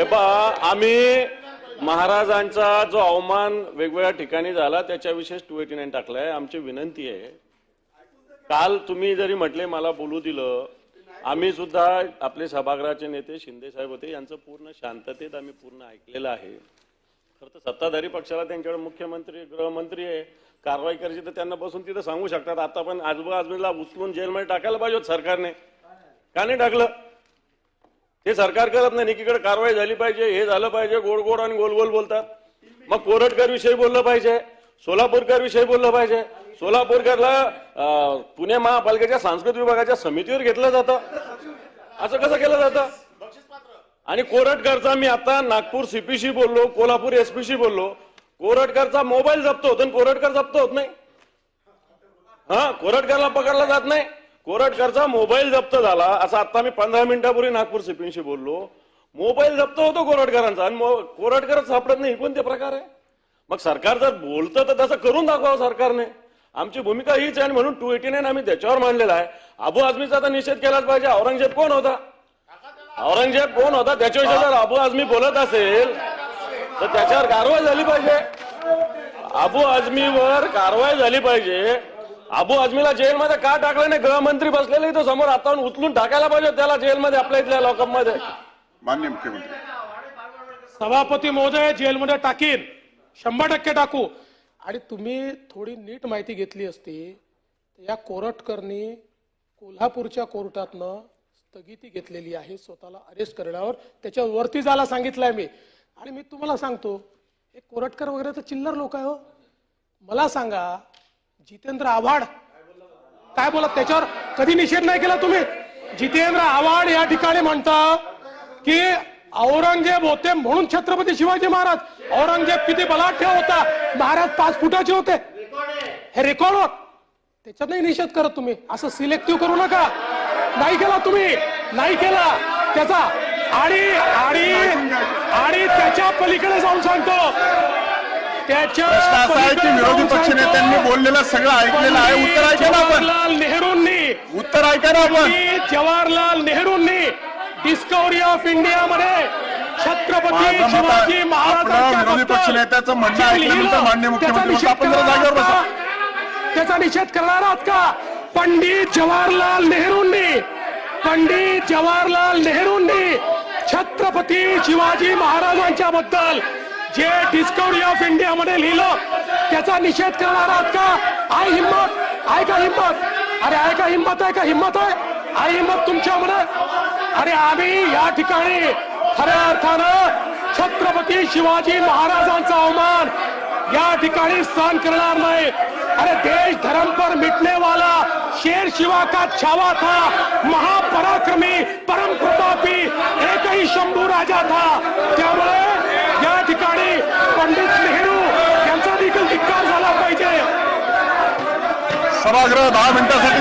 हे पहा आम्ही महाराजांचा जो अवमान वेगवेगळ्या ठिकाणी झाला त्याच्याविषयीच टू एटी नाईन टाकलाय. आमची विनंती आहे. काल तुम्ही जरी म्हटले मला बोलू दिलं आम्ही सुद्धा आपले सभागृहाचे नेते शिंदे साहेब होते यांचं पूर्ण शांततेत आम्ही पूर्ण ऐकलेलं आहे. खरं तर सत्ताधारी पक्षाला त्यांच्याकडे मुख्यमंत्री गृहमंत्री आहे. कारवाई करायची तर त्यांना बसून तिथं सांगू शकतात. आता पण आजोबा उचलून जेलमध्ये टाकायला पाहिजे सरकारने. का नाही टाकलं? ते सरकार करत नाही एकीकडे कारवाई झाली पाहिजे हे झालं पाहिजे गोड गोड आणि गोल गोल बोलतात. मग कोरटकर विषयी बोललं पाहिजे सोलापूरकर विषयी बोललं पाहिजे. सोलापूरकरला पुणे महापालिकेच्या सांस्कृतिक विभागाच्या समितीवर घेतलं जातं. असं कसं केलं जातं? आणि कोरटकरचा मी आता नागपूर सीपीशी बोललो कोल्हापूर एसपीशी बोललो. कोरटकरचा मोबाईल जप्त होतो आणि कोरटकर जप्त होत नाही. हा कोरटकरला पकडला जात नाही. कोरटकरचा मोबाईल जप्त झाला असं आता मी पंधरा मिनिटापूर्वी नागपूर सिपींशी बोललो. मोबाईल जप्त होतो कोरटकरांचा आणि कोरटकरच सापडत नाही कोणते प्रकार आहे? मग सरकार जर बोलतं तर तसं करून दाखवावं सरकारने. आमची भूमिका हीच आहे आणि म्हणून टू एटी नाईन आम्ही त्याच्यावर मांडलेला आहे. अबू आझमीचा तर निषेध केलाच पाहिजे औरंगजेब कोण होता? औरंगजेब कोण होता? त्याच्याविषयी जर अबू आझमी बोलत असेल तर त्याच्यावर कारवाई झाली पाहिजे. अबू आझमीवर कारवाई झाली पाहिजे. अबू आझमीला जेलमध्ये का टाकलं नाही? गृहमंत्री बसलेले इथं समोर आता उचलून टाकायला पाहिजे त्याला जेलमध्ये आपल्या इथल्या लॉकअपमध्ये मान्य मुख्यमंत्री. सभापती महोदय जेलमध्ये टाकीन. शंभर टक्के टाकू. आणि तुम्ही थोडी नीट माहिती घेतली असती या कोरटकरनी कोल्हापूरच्या कोर्टातनं स्थगिती घेतलेली आहे स्वतःला अरेस्ट करण्यावर. त्याच्यावरती जायला सांगितलंय मी. आणि मी तुम्हाला सांगतो हे कोरटकर वगैरे तर चिल्लर लोक आहे हो. मला सांगा जितेंद्र आव्हाड. काय बोलत त्याच्यावर? कधी निषेध नाही केला तुम्ही? जितेंद्र आव्हाड या ठिकाणी म्हणता की औरंगजेब होते म्हणून छत्रपती शिवाजी महाराज. औरंगजेब किती बलाढ्य होता. महाराज पाच फुटाचे होते. हे रेकॉर्ड होत त्याच्यात नाही निषेध करत तुम्ही. असं सिलेक्टिव्ह करू नका. नाही केला तुम्ही. नाही केला. त्याचा आणि आणि आणि त्याच्या पलीकडे जाऊन सांगतो. त्याच्या विरोधी जाऊन बोललेलं सगळं ऐकलेलं आहे. उत्तर ऐका ना आपण. जवाहरलाल नेहरूंनी उत्तर ऐका ना आपण. जवाहरलाल नेहरूंनी डिस्कवरी ऑफ इंडिया मध्ये छत्रपती माझं मत आहे, शिवाजी आपलं विरोधी बद्दल पक्षनेत्याचं म्हणणं ऐकल्यानंतर त्याचा मुख्यमंत्री आपण जरा जागेवर का? त्याचा निषेध करणार आहात का? पंडित जवाहरलाल नेहरूंनी पंडित जवाहरलाल नेहरूंनी छत्रपती शिवाजी महाराजांच्या बद्दल जे डिस्कवरी ऑफ इंडिया मध्ये लिहिलं त्याचा निषेध करणार आहात का? आय हिंमत आहे का हिंमत? अरे आहे का हिंमत आहे का हिंमत आहे? आहे हिंमत तुमच्यामध्ये अरे आम्ही या ठिकाणी खऱ्या अर्थानं छत्रपती शिवाजी महाराजांचा अवमान या ठिकाणी सहन करणार नाही. अरे देश धर्म पर मिटने वाला शेर शिवा का छावा था? महापराक्रमी परम प्रतापी एकही शंभू राजा था? त्यामुळे या ठिकाणी पंडित नेहरू यांचा देखील धिक्कार झाला पाहिजे सभागृह दहा मिनिटासाठी